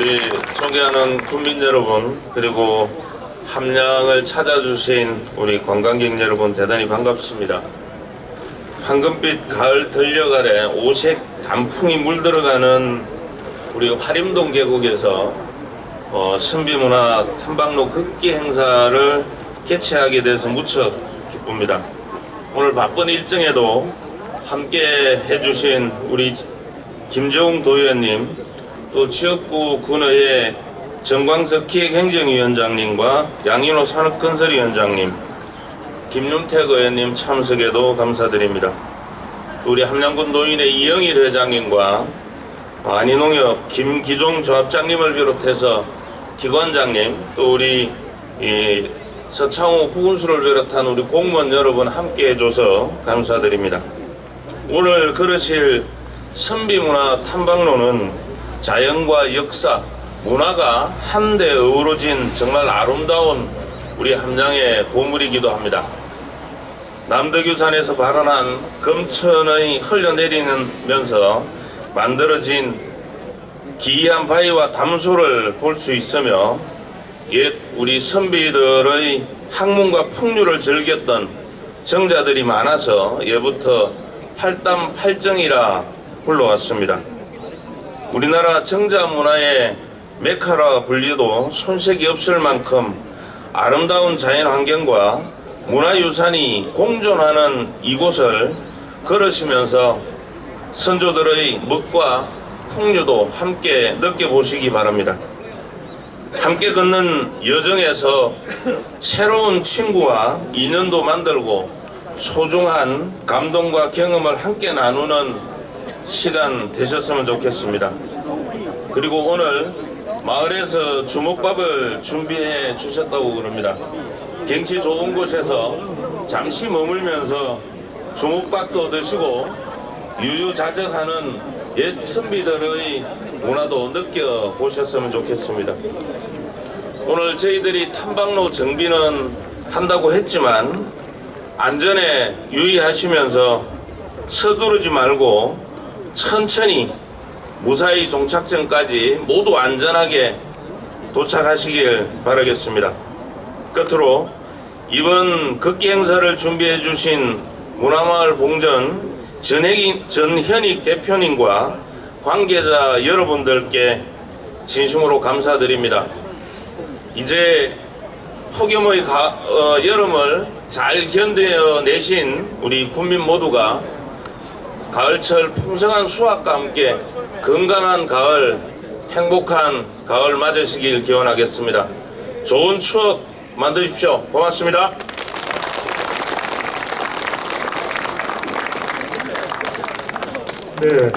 우리 존경하는 국민 여러분 그리고 함량을 찾아주신 우리 관광객 여러분 대단히 반갑습니다. 황금빛 가을 들녘 아래 오색 단풍이 물들어가는 우리 화림동 계곡에서 어, 선비문화 탐방로 극기 행사를 개최하게 돼서 무척 기쁩니다. 오늘 바쁜 일정에도 함께 해주신 우리 김재웅 도의원님 또 지역구 군의회 정광석 기획행정위원장님과 양인호 산업건설위원장님 김윤택 의원님 참석에도 감사드립니다. 또 우리 함양군 노인의 이영일 회장님과 안희농협 김기종 조합장님을 비롯해서 기관장님 또 우리 이 서창호 부군수를 비롯한 우리 공무원 여러분 함께 해줘서 감사드립니다. 오늘 걸으실 선비문화 탐방로는 자연과 역사, 문화가 한데 어우러진 정말 아름다운 우리 함양의 보물이기도 합니다. 남덕유산에서 발원한 금천의 흘러내리면서 만들어진 기이한 바위와 담소를 볼 수 있으며 옛 우리 선비들의 학문과 풍류를 즐겼던 정자들이 많아서 예부터 팔담팔정이라 불러왔습니다. 우리나라 정자 문화의 메카라 불리도 손색이 없을 만큼 아름다운 자연 환경과 문화유산이 공존하는 이곳을 걸으시면서 선조들의 멋과 풍류도 함께 느껴보시기 바랍니다. 함께 걷는 여정에서 새로운 친구와 인연도 만들고 소중한 감동과 경험을 함께 나누는 시간 되셨으면 좋겠습니다. 그리고 오늘 마을에서 주먹밥을 준비해 주셨다고 그럽니다. 경치 좋은 곳에서 잠시 머물면서 주먹밥도 드시고 유유자적하는 옛 선비들의 문화도 느껴보셨으면 좋겠습니다. 오늘 저희들이 탐방로 정비는 한다고 했지만 안전에 유의하시면서 서두르지 말고 천천히 무사히 종착점까지 모두 안전하게 도착하시길 바라겠습니다. 끝으로 이번 극기 행사를 준비해 주신 문화마을 봉전 전현익 대표님과 관계자 여러분들께 진심으로 감사드립니다. 이제 폭염의 가, 어, 여름을 잘 견뎌내신 우리 국민 모두가 가을철 풍성한 수확과 함께 건강한 가을, 행복한 가을 맞으시길 기원하겠습니다. 좋은 추억 만드십시오. 고맙습니다. 네,